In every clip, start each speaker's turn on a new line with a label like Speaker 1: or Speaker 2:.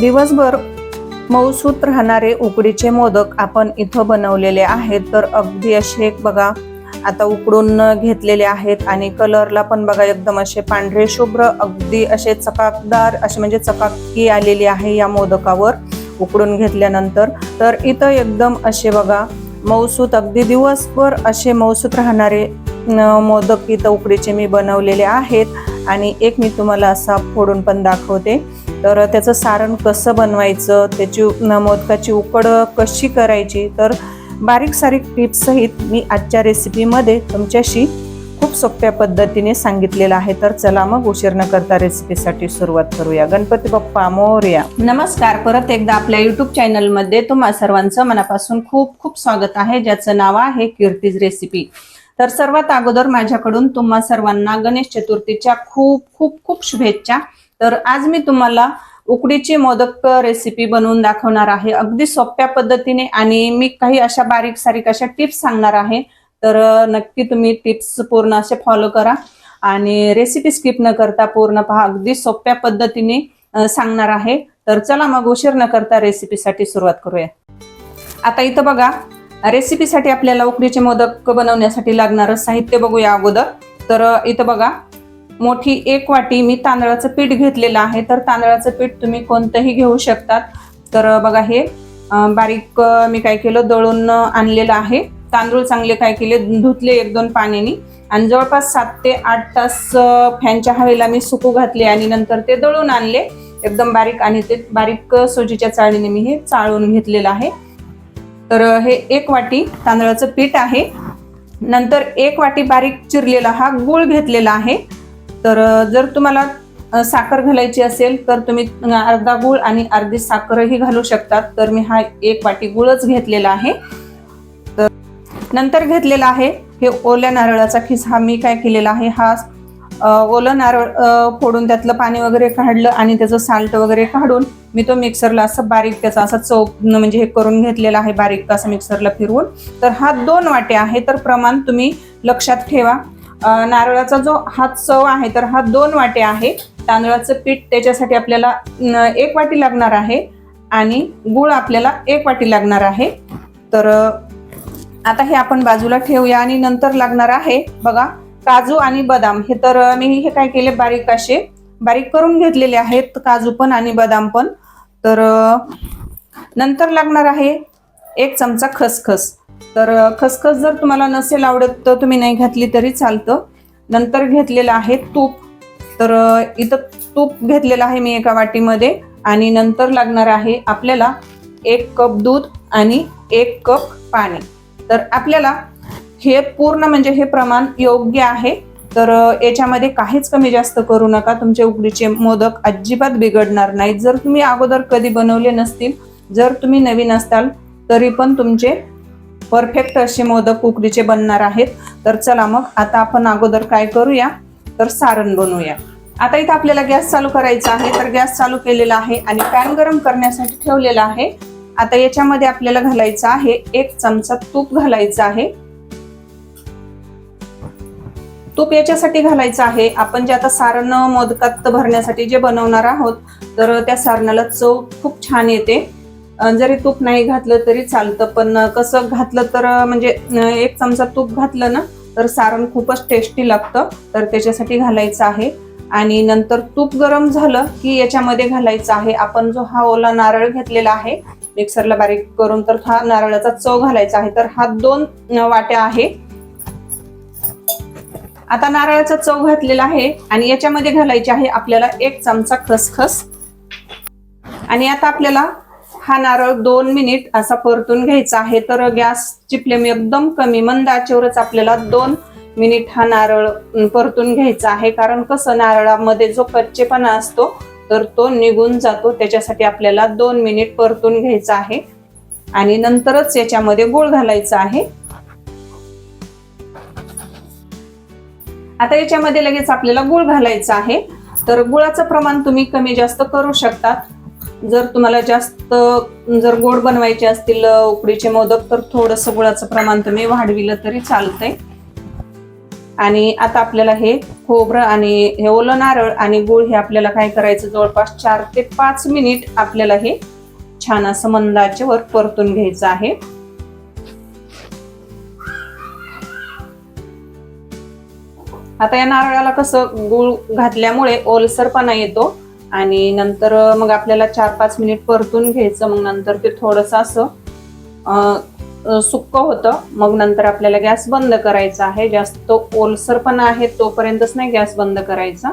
Speaker 1: दिवसभर मऊसूत राहणारे उकडीचे मोदक आपण इथं बनवलेले आहेत. तर अगदी असे एक बघा आता उकडून घेतलेले आहेत आणि कलरला पण बघा एकदम असे पांढरे शुभ्र अगदी असे चकाकदार असे म्हणजे चकाकी आलेली आहे या मोदकावर उकडून घेतल्यानंतर. तर इथं एकदम असे बघा मऊसूत अगदी दिवसभर असे मऊसूत राहणारे मोदक इथं उकडीचे मी बनवलेले आहेत. आणि एक मी तुम्हाला असा फोडून पण दाखवते. तर त्याचं सारण कसं बनवायचं त्याची मोदकाची उकड कशी करायची तर बारीक सारीक टिप्ससहित मी आजच्या रेसिपीमध्ये तुमच्याशी खूप सोप्या पद्धतीने सांगितलेलं आहे. तर चला मग उशीर न करता रेसिपीसाठी सुरुवात करूया. गणपती बाप्पा मोर्या. नमस्कार. परत एकदा आपल्या युट्यूब चॅनलमध्ये तुम्हा सर्वांचं मनापासून खूप खूप स्वागत आहे. ज्याचं नाव आहे कीर्तीज रेसिपी. तर सर्वात अगोदर माझ्याकडून तुम्हा सर्वांना गणेश चतुर्थीच्या खूप खूप खूप शुभेच्छा. तर आज मी तुम्हाला उकडीची मोदक रेसिपी बनवून दाखवणार आहे. अगदी सोप्या पद्धतीने आणि मी काही अशा बारीक सारीक अशा टिप्स सांगणार आहे. तर नक्की तुम्ही टिप्स पूर्ण असे फॉलो करा आणि रेसिपी स्किप न करता पूर्ण पहा. अगदी सोप्या पद्धतीने सांगणार आहे. तर चला मग उशीर न करता रेसिपीसाठी सुरुवात करूया. आता इथं बघा रेसिपीसाठी आपल्याला उकडीचे मोदक बनवण्यासाठी लागणारं साहित्य बघूया अगोदर. तर इथं बघा मोठी एक वाटी मी तांदळाचं पीठ घेतलेलं आहे. तर तांदळाचं पीठ तुम्ही कोणतंही घेऊ शकतात. तर बघा हे बारीक मी काय केलं दळून आणलेलं आहे. तांदूळ चांगले काय केले धुतले एक दोन पाण्याने. आणि जवळपास सात ते आठ तास फॅनच्या हवेला मी सुकू घातले आणि नंतर ते दळून आणले. एकदम बारीक आणि ते बारीक अ, सोजीच्या चाळणीने मी हे चाळून घेतलेलं आहे. तर हे एक वाटी तांदळाचं पीठ आहे. नंतर एक वाटी बारीक चिरलेला हा गूळ घेतलेला आहे. तर जर तुम्हाला साखर घालायची असेल तर तुम्ही अर्धा गूळ आणि अर्धी साखरही घालू शकतात. तर मी हा एक वाटी गुळच घेतलेला आहे. तर नंतर घेतलेला आहे हे ओल्या नारळाचा खिस. हा मी काय केलेला आहे? हा ओलं नारळ फोडून त्यातलं पाणी वगैरे काढलं आणि त्याचं साल्ट वगैरे काढून मी तो मिक्सरला असं बारीक त्याचा असा चव म्हणजे हे करून घेतलेला आहे बारीक असं मिक्सरला फिरवून. तर हा दोन वाटे आहे. तर प्रमाण तुम्ही लक्षात ठेवा. नारळाचा जो हा चव आहे तर हा दोन वाटे आहे. तांदळाचं पीठ त्याच्यासाठी आपल्याला न, एक वाटी लागणार आहे आणि गुळ आपल्याला एक वाटी लागणार आहे. तर आता हे आपण बाजूला ठेवूया आणि नंतर लागणार आहे. बघा काजू आणि बदाम. हे तर मी हे काय केले बारीक असे बारीक करून घेतलेले आहेत काजू पण आणि बदाम पण. तर नंतर लागणार आहे एक चमचा खसखस. तर खसखस जर तुम्हाला नसेल आवडत तर तुम्ही नाही घातली तरी चालतं. नंतर घेतलेलं आहे तूप. तर इथं तूप घेतलेलं आहे मी एका वाटीमध्ये आणि नंतर लागणार आहे आपल्याला एक कप दूध आणि एक कप पाणी. तर आपल्याला हे पूर्ण म्हणजे हे प्रमाण योग्य आहे. तर याच्यामध्ये काहीच कमी जास्त करू नका. तुमचे उकडीचे मोदक अजिबात बिघडणार नाहीत. जर तुम्ही अगोदर कधी बनवले नसतील जर तुम्ही नवीन असताल तरी पण तुमचे परफेक्ट असे मोदक उकडीचे बनणार आहेत. तर चला मग आता आपण अगोदर काय करूया? तर सारण बनवूया. आता इथं आपल्याला गॅस चालू करायचा आहे. तर गॅस चालू केलेला आहे आणि पॅन गरम करण्यासाठी ठेवलेला आहे. आता याच्यामध्ये आपल्याला घालायचं आहे एक चमचा तूप घालायचं आहे. तूप याच्यासाठी घालायचं आहे. आपण जे आता सारण मोदकात भरण्यासाठी जे बनवणार आहोत तर त्या सारणाला चव खूप छान येते. जरी तूप नाही घातलं तरी चालतं पण कसं घातलं तर म्हणजे एक चमचा तूप घातलं ना तर सारण खूपच टेस्टी लागतं. तर त्याच्यासाठी घालायचं आहे. आणि नंतर तूप गरम झालं की याच्यामध्ये घालायचं आहे. आपण जो हा ओला नारळ घेतलेला आहे मिक्सरला बारीक करून तर हा नारळाचा चव घालायचा आहे. तर हा दोन वाट्या आहे. आता नारळाचा चव घातलेला आहे आणि याच्यामध्ये घालायचे आहे आपल्याला एक चमचा खसखस. आणि आता आपल्याला हा नारळ दोन मिनिट असा परतून घ्यायचा आहे. तर गॅसची फ्लेम एकदम कमी मंद आचेवरच आपल्याला दोन मिनिट हा नारळ परतून घ्यायचा आहे. कारण कसं नारळामध्ये जो कच्चेपणा असतो तर तो निघून जातो. त्याच्यासाठी आपल्याला दोन मिनिट परतून घ्यायचा आहे. आणि नंतरच याच्यामध्ये गुळ घालायचा आहे. आता याच्यामध्ये लगेच आपल्याला गुळ घालायचा आहे. तर गुळाचं प्रमाण तुम्ही कमी जास्त करू शकतात. जर तुम्हाला जास्त जर गोड बनवायचे असतील उकडीचे मोदक तर थोडंसं गुळाचं प्रमाण तुम्ही वाढविलं तरी चालतंय. आणि आता आपल्याला हे खोबरं आणि हे ओलं नारळ आणि गुळ हे आपल्याला काय करायचं? जवळपास चार ते पाच मिनिट आपल्याला हे छान असं मंदाचे वर परतून घ्यायचं आहे. आता या नारळाला कसं गुळ घातल्यामुळे ओलसरपणा येतो. आणि नंतर मग आपल्याला चार पाच मिनिट परतून घ्यायचं मग नंतर ते थोडस असं सुक्क होतं. मग नंतर आपल्याला गॅस बंद करायचा आहे. जास्त ओलसर पण आहे तोपर्यंतच नाही गॅस बंद करायचा.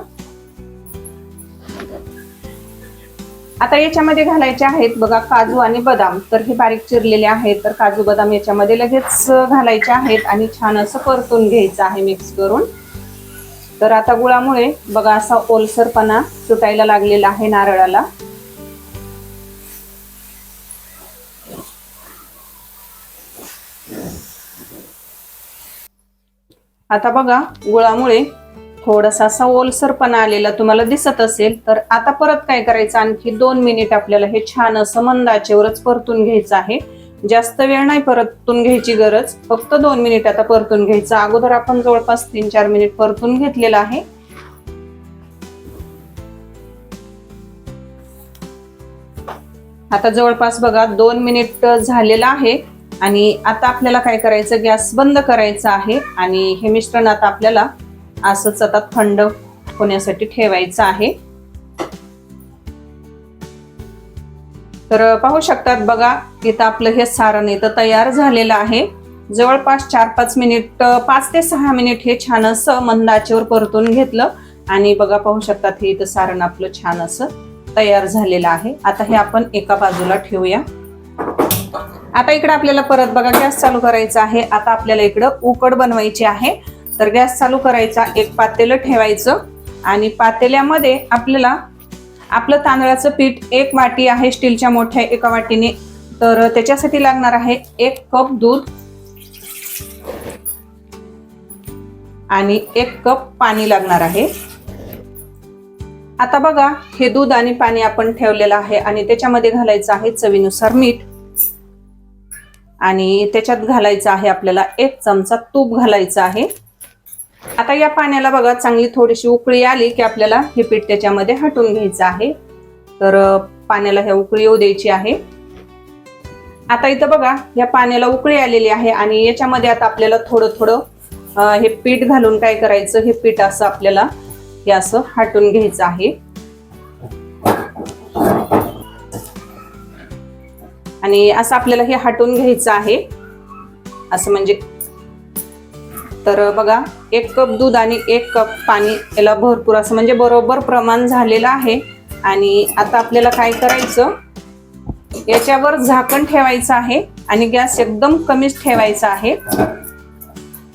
Speaker 1: आता याच्यामध्ये घालायचे आहेत बघा काजू आणि बदाम. तर हे बारीक चिरलेले आहेत तर काजू बदाम याच्यामध्ये लगेच घालायचे आहेत आणि छान असं परतून घ्यायचं आहे मिक्स करून. तर आता गुळामुळे बघा असा ओलसरपणा सुटायला लागलेला आहे नारळाला. आता बघा गुळामुळे थोडासा असा ओलसरपणा आलेला तुम्हाला दिसत असेल तर आता परत काय करायचं? आणखी दोन मिनिट आपल्याला हे छान असं मंदाचेवरच परतून घ्यायचं आहे. जास्त वेळ नाही परतून घ्यायची गरज. फक्त दोन मिनिट आता परतून घ्यायचं. अगोदर आपण जवळपास तीन चार मिनिट परतून घेतलेलं आहे. आता जवळपास बघा दोन मिनिट झालेलं आहे. आणि आता आपल्याला काय करायचं? गॅस बंद करायचा आहे. आणि हे मिश्रण आता आपल्याला असंच आता थंड होण्यासाठी ठेवायचं आहे. तर पाहू शकतात बघा इथं आपलं हे सारण इथं तयार झालेलं आहे. जवळपास चार पाच मिनिट पाच ते सहा मिनिट हे छान असं मंद आचेवर परतून घेतलं. आणि बघा पाहू शकतात हे इथं सारण आपलं छान असं तयार झालेलं आहे. आता हे आपण एका बाजूला ठेवूया. आता इकडे आपल्याला परत बघा गॅस चालू करायचा आहे. आता आपल्याला इकडं उकड बनवायची आहे. तर गॅस चालू करायचा एक पातेलं ठेवायचं. आणि पातेल्यामध्ये आपल्याला आपलं तांदळाचं पीठ एक वाटी आहे स्टीलच्या मोठ्या एका वाटीने. तर त्याच्यासाठी लागणार आहे एक कप दूध आणि एक कप पाणी लागणार आहे. आता बघा हे दूध आणि पाणी आपण ठेवलेलं आहे आणि त्याच्यामध्ये घालायचं आहे चवीनुसार मीठ. आणि त्याच्यात घालायचं आहे आपल्याला एक चमचा तूप घालायचं आहे. आता या पाण्याला बघा चांगली थोडीशी उकळी आली की आपल्याला हे पीठ त्याच्यामध्ये हटून घ्यायचं आहे. तर पाण्याला ह्या उकळी येऊ द्यायची आहे. आता इथं बघा या पाण्याला उकळी आलेली आहे आणि याच्यामध्ये आता आपल्याला थोडं थोडं हे पीठ घालून काय करायचं? हे पीठ असं आपल्याला हे असं हटून घ्यायचं आहे. आणि असं आपल्याला हे हटून घ्यायचं आहे. असं म्हणजे तर बघा एक कप दूध आणि एक कप पाणी याला भरपूर असं म्हणजे बरोबर प्रमाण झालेलं आहे. आणि आता आपल्याला काय करायचं? याच्यावर झाकण ठेवायचं आहे आणि गॅस एकदम कमीच ठेवायचा आहे.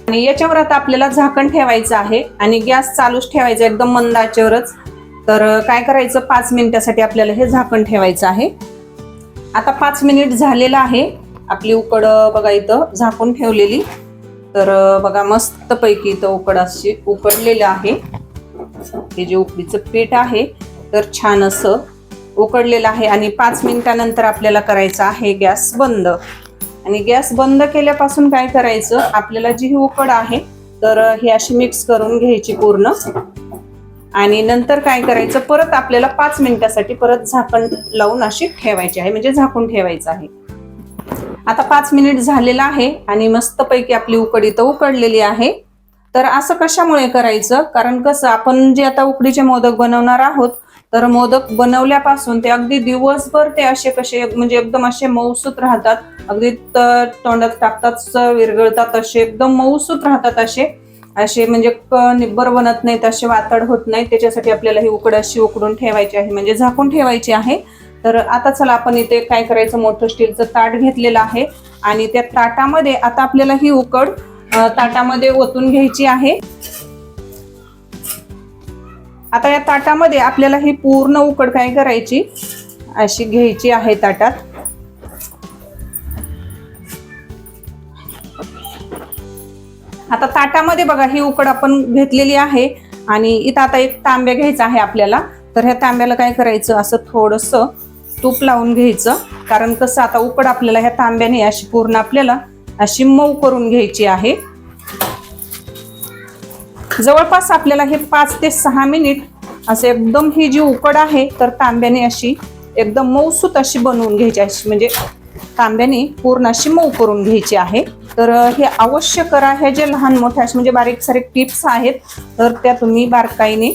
Speaker 1: आणि याच्यावर आता आपल्याला झाकण ठेवायचं आहे आणि गॅस चालूच ठेवायचा एकदम मंदाच्यावरच तर काय करायचं? पाच मिनिटासाठी आपल्याला हे झाकण ठेवायचं आहे. आता पाच मिनिट झालेलं आहे. आपली उकड बघा इथं झाकून ठेवलेली. तर बघा मस्त पैकी इथं उकड अशी उकडलेलं आहे. हे जे उकडीचं पीठ आहे तर छान असं उकडलेलं आहे आणि पाच मिनिटानंतर आपल्याला करायचं आहे गॅस बंद. आणि गॅस बंद केल्यापासून काय करायचं आपल्याला जी ही उकड आहे तर ही अशी मिक्स करून घ्यायची पूर्ण. आणि नंतर काय करायचं परत आपल्याला पाच मिनिटासाठी परत झाकण लावून अशी ठेवायची आहे म्हणजे झाकून ठेवायचं आहे. आता पाच मिनिट झालेलं आहे आणि मस्तपैकी आपली उकड इथं उकडलेली आहे. तर असं कशामुळे करायचं? कारण कसं आपण जे आता उकडीचे मोदक बनवणार आहोत तर मोदक बनवल्यापासून ते अगदी दिवसभर ते असे कसे म्हणजे एकदम असे मऊसूत राहतात. अगदी तोंडात टाकतात विरघळतात असे एकदम मऊसूत राहतात असे. असे म्हणजे निब्बर बनत नाहीत असे वातड होत नाही त्याच्यासाठी आपल्याला ही उकड अशी उकडून ठेवायची आहे म्हणजे झाकून ठेवायची आहे. तर आता चला आपण इथे काय करायचं? मोठं स्टीलचं ताट घेतलेलं आहे. आणि त्या ताटामध्ये आता आपल्याला ही उकड ताटामध्ये ओतून घ्यायची आहे. आता या ताटामध्ये आपल्याला ही पूर्ण उकड काय करायची? अशी घ्यायची आहे ताटात. आता ताटामध्ये बघा ही उकड आपण घेतलेली आहे. आणि इथं आता एक तांब्या घ्यायचा आहे आपल्याला. तर ह्या तांब्याला काय करायचं? असं थोडस तूप लावून घ्यायचं. कारण कसं आता उकड आपल्याला ह्या तांब्याने अशी पूर्ण आपल्याला अशी मऊ करून घ्यायची आहे. जवळपास आपल्याला हे पाच ते सहा मिनिट असं एकदम ही जी उकड आहे तर तांब्याने अशी एकदम मऊसूत अशी बनवून घ्यायची अशी म्हणजे तांब्याने पूर्ण अशी मऊ करून घ्यायची आहे. तर हे अवश्य करा. हे जे लहान मोठे असे म्हणजे बारीक सारीक टिप्स आहेत तर त्या तुम्ही बारकाईने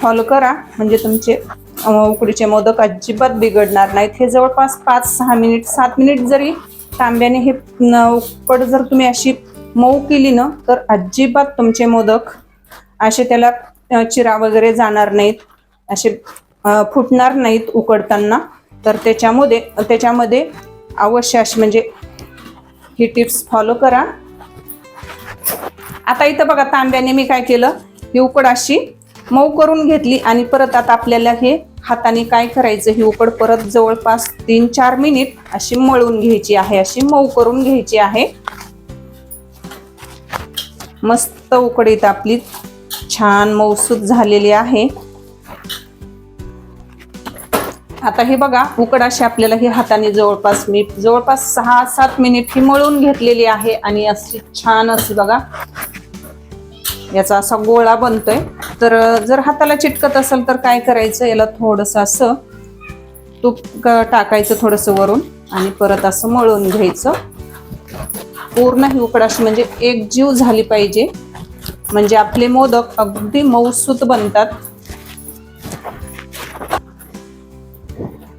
Speaker 1: फॉलो करा. म्हणजे तुमचे उकडीचे मोदक अजिबात बिघडणार नाहीत. हे जवळपास पाच सहा मिनिट सात मिनिट जरी तांब्याने हे उकड जर तुम्ही अशी मऊ केली ना तर अजिबात तुमचे मोदक असे त्याला चिरा वगैरे जाणार नाहीत. असे फुटणार नाहीत उकडताना. तर त्याच्यामध्ये त्याच्यामध्ये अवश्य अशी म्हणजे ही टिप्स फॉलो करा. आता इथं बघा तांब्याने मी काय केलं? ही उकड अशी मऊ करून घेतली आणि परत आता आपल्याला हे हाताने काय करायचं ही उकड परत जवळपास तीन चार मिनिट अशी मळून घ्यायची आहे अशी मऊ करून घ्यायची आहे. मस्त उकडीत आपली. छान मऊसूत झालेली आहे. आता हे बघा उकड अशी आपल्याला ही हाताने जवळपास मी जवळपास सहा सात मिनिट ही मळून घेतलेली आहे आणि अशी छान अशी बघा याचा असा गोळा बनतोय. तर जर हाताला चिटकत असेल तर काय करायचं? याला थोडस असं तूप टाकायचं थोडस वरून आणि परत असं मळून घ्यायचं. पूर्ण ही उकडाशी म्हणजे एक जीव झाली पाहिजे. म्हणजे आपले मोदक अगदी मऊसूत बनतात.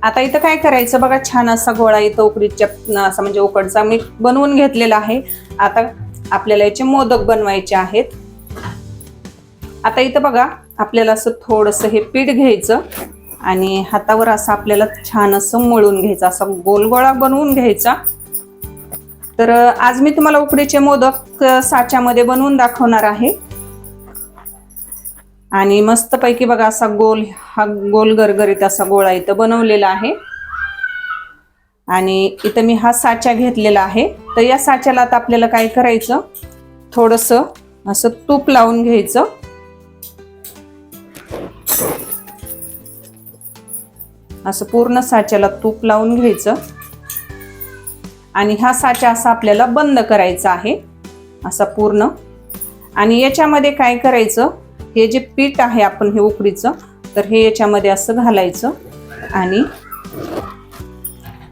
Speaker 1: आता इथं काय करायचं? बघा छान असा गोळा इथं उकडीच्या असा म्हणजे उकडचा. मी बनवून घेतलेला आहे. आता आपल्याला याचे मोदक बनवायचे आहेत. आता इथं बघा आपल्याला असं थोडंसं हे पीठ घ्यायचं आणि हातावर असं आपल्याला छान असं मळून घ्यायचं असा गोल गोळा बनवून घ्यायचा. तर आज मी तुम्हाला उकडीचे मोदक साच्यामध्ये बनवून दाखवणार आहे. आणि मस्तपैकी बघा असा गोल हा गोल गरगरीत असा गोळा इथं बनवलेला आहे. आणि इथं मी हा साचा घेतलेला आहे. तर या साच्याला आता आपल्याला काय करायचं? थोडस असं तूप लावून घ्यायचं. असं पूर्ण साच्याला तूप लावून घ्यायचं. आणि हा साचा असा आपल्याला बंद करायचा आहे. असा पूर्ण. आणि याच्यामध्ये काय करायचं? हे जे पीठ आहे आपण हे उकडीचं तर हे याच्यामध्ये असं घालायचं. आणि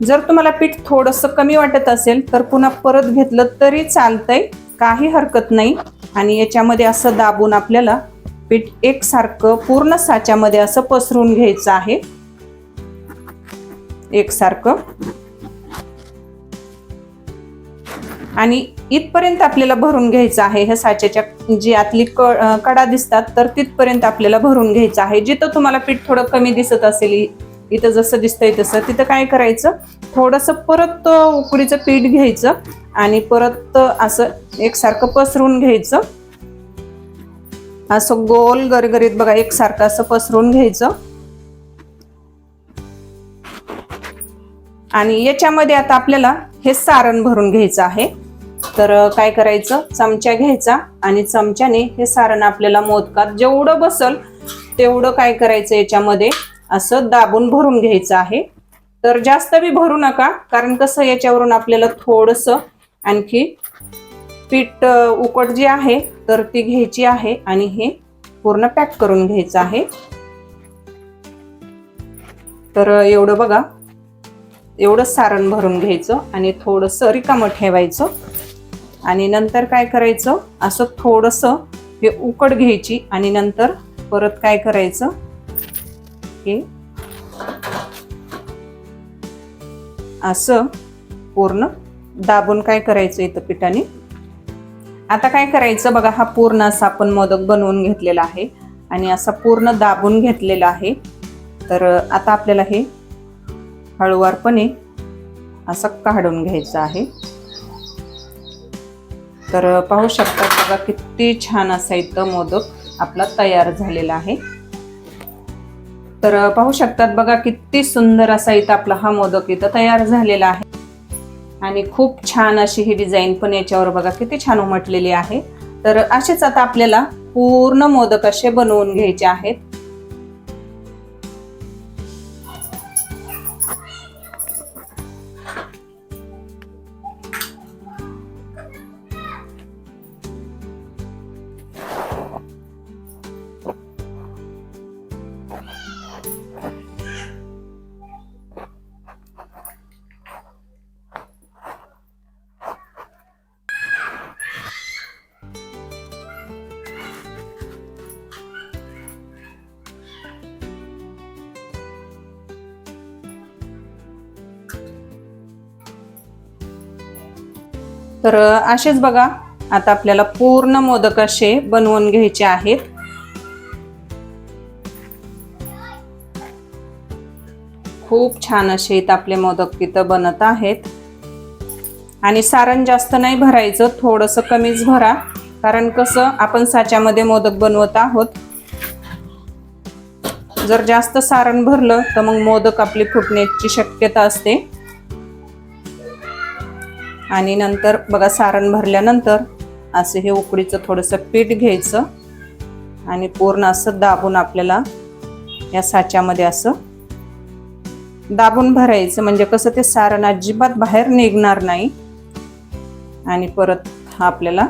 Speaker 1: जर तुम्हाला पीठ थोडंसं कमी वाटत असेल तर पुन्हा परत घेतलं तरी चालतंय. काही हरकत नाही. आणि याच्यामध्ये असं दाबून आपल्याला पीठ एकसारखं पूर्ण साच्यामध्ये असं पसरून घ्यायचं आहे. एकसारखं. आणि इथपर्यंत आपल्याला भरून घ्यायचं आहे. ह्या साच्याच्या जी आतली क कडा दिसतात तर तिथपर्यंत आपल्याला भरून घ्यायचं आहे. जिथं तुम्हाला पीठ थोडं कमी दिसत असेल इथं जसं दिसतंय तसं तिथं काय करायचं? थोडंसं परत उकडीचं पीठ घ्यायचं आणि परत असं एकसारखं पसरून घ्यायचं. असं गोल गरगरीत बघा एकसारखं असं पसरून घ्यायचं. आणि याच्यामध्ये आता आपल्याला हे सारण भरून घ्यायचं आहे. तर काय करायचं? चमचा घ्यायचा आणि चमच्याने हे सारण आपल्याला मोदकात जेवढं बसल तेवढं काय करायचं याच्यामध्ये? असं दाबून भरून घ्यायचं आहे. तर जास्त बी भरू नका कारण कसं याच्यावरून आपल्याला थोडंसं आणखी पीठ उकट जी आहे तर ती घ्यायची आहे आणि हे पूर्ण पॅक करून घ्यायचं आहे. तर एवढं बघा. एवढं सारण भरून घ्यायचं आणि थोडंसं रिकामं ठेवायचं. आणि नंतर काय करायचं? असं थोडंसं हे उकड घ्यायची आणि नंतर परत काय करायचं? हे असं पूर्ण दाबून काय करायचं इथं पिठाने? आता काय करायचं बघा हा पूर्ण असा आपण मोदक बनवून घेतलेला आहे आणि असा पूर्ण दाबून घेतलेला आहे. तर आता आपल्याला हे हळुवारपणे असं काढून घ्यायचं आहे. तर पाहू शकता बघा किती छान असा इथं मोदक आपला तयार झालेला आहे. तर पाहू शकतात बघा किती सुंदर असा इथं आपला हा मोदक इथं तयार झालेला आहे. आणि खूप छान अशी ही डिझाईन पण याच्यावर बघा किती छान उमटलेली आहे. तर असेच आता आपल्याला पूर्ण मोदक असे बनवून घ्यायचे आहेत. तर असेच बघा आता आपल्याला पूर्ण मोदक असे बनवून घ्यायचे आहेत. खूप छान असे इथं आपले मोदक तिथं बनत आहेत. आणि सारण जास्त नाही भरायचं थोडंसं कमीच भरा. कारण कसं आपण साच्यामध्ये मोदक बनवत आहोत. जर जास्त सारण भरलं तर मग मोदक आपली फुटण्याची शक्यता असते. आणि नंतर बघा सारण भरल्यानंतर असं हे उकडीचं थोडंसं पीठ घ्यायचं आणि पूर्ण असं दाबून आपल्याला या साच्यामध्ये असं दाबून भरायचं. म्हणजे कसं ते सारण अजिबात बाहेर निघणार नाही. आणि परत हा आपल्याला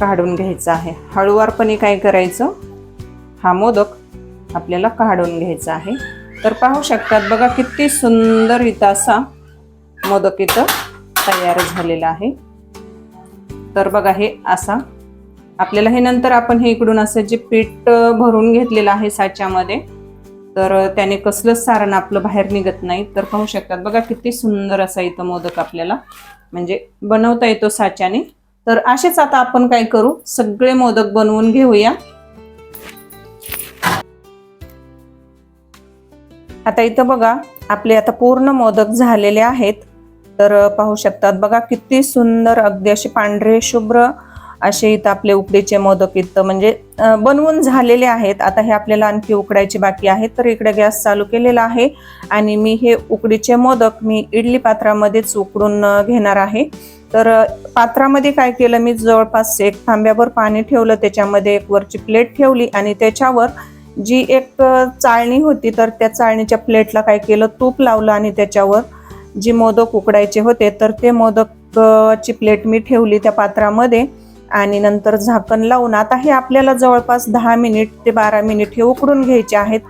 Speaker 1: काढून घ्यायचा आहे. हळूवारपणे काय करायचं हा मोदक आपल्याला काढून घ्यायचा आहे. तर पाहू शकतात बघा किती सुंदर इथं असा मोदक इथं तयार झालेला आहे. तर बघा हे असा. आपल्याला हे नंतर आपण हे इकडून असं जे पीठ भरून घेतलेलं आहे साच्यामध्ये तर त्याने कसलंच सारण आपलं बाहेर निघत नाही. तर पाहू शकतात बघा किती सुंदर असा इथं मोदक आपल्याला म्हणजे बनवता येतो साच्याने. तर असेच आता आपण काय करू? सगळे मोदक बनवून घेऊया. आता इथं बघा आपले आता पूर्ण मोदक झालेले आहेत. तर पाहू शकतात. बघा किती सुंदर अगदी असे पांढरे शुभ्र असे इथं आपले उकडीचे मोदक इथं म्हणजे बनवून झालेले आहेत. आता हे आपल्याला आणखी उकडायचे बाकी आहेत तर इकडे गॅस चालू केलेला आहे आणि मी हे उकडीचे मोदक मी इडली पात्रामध्येच उकडून घेणार आहे. तर पात्रामध्ये काय केलं मी जवळपास एक थांब्यावर पाणी ठेवलं त्याच्यामध्ये एक वरची प्लेट ठेवली आणि त्याच्यावर जी एक चाळणी होती तर त्या चाळणीच्या प्लेटला काय केलं तूप लावलं आणि त्याच्यावर जी मोदक उकडायचे होते तर ते मोदकची प्लेट मी ठेवली त्या पात्रामध्ये आणि नंतर झाकण लावून आता हे आपल्याला जवळपास दहा मिनिट ते बारा मिनिट हे उकडून घ्यायचे आहेत.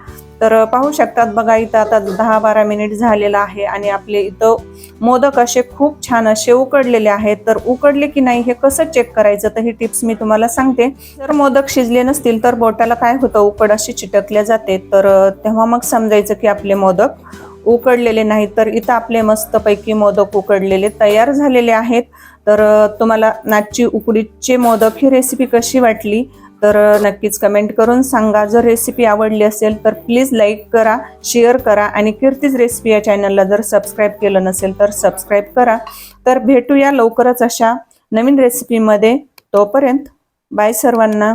Speaker 1: तर पाहू शकतात बघा इथं आता दहा बारा मिनिट झालेलं आहे आणि आपले इथं मोदक असे खूप छान असे उकडलेले आहेत. तर उकडले की नाही हे कसं चेक करायचं? तर ही टिप्स मी तुम्हाला सांगते. जर मोदक शिजले नसतील तर बोटाला काय होतं? उकड अशी चिटकल्या जाते. तर तेव्हा मग समजायचं की आपले मोदक उकडलेले नाहीत तर इथं आपले मस्तपैकी मोदक उकडलेले तयार झालेले आहेत. तर तुम्हाला नाची उकडीचे मोदक ही रेसिपी कशी वाटली? तर नक्कीच कमेंट करून सांगा. जर रेसिपी आवडली असेल तर प्लीज लाईक करा शेअर करा आणि कीर्तीज रेसिपी या चॅनलला जर सबस्क्राईब केलं नसेल तर सबस्क्राईब करा. तर भेटूया लवकरच अशा नवीन रेसिपीमध्ये तोपर्यंत बाय सर्वांना.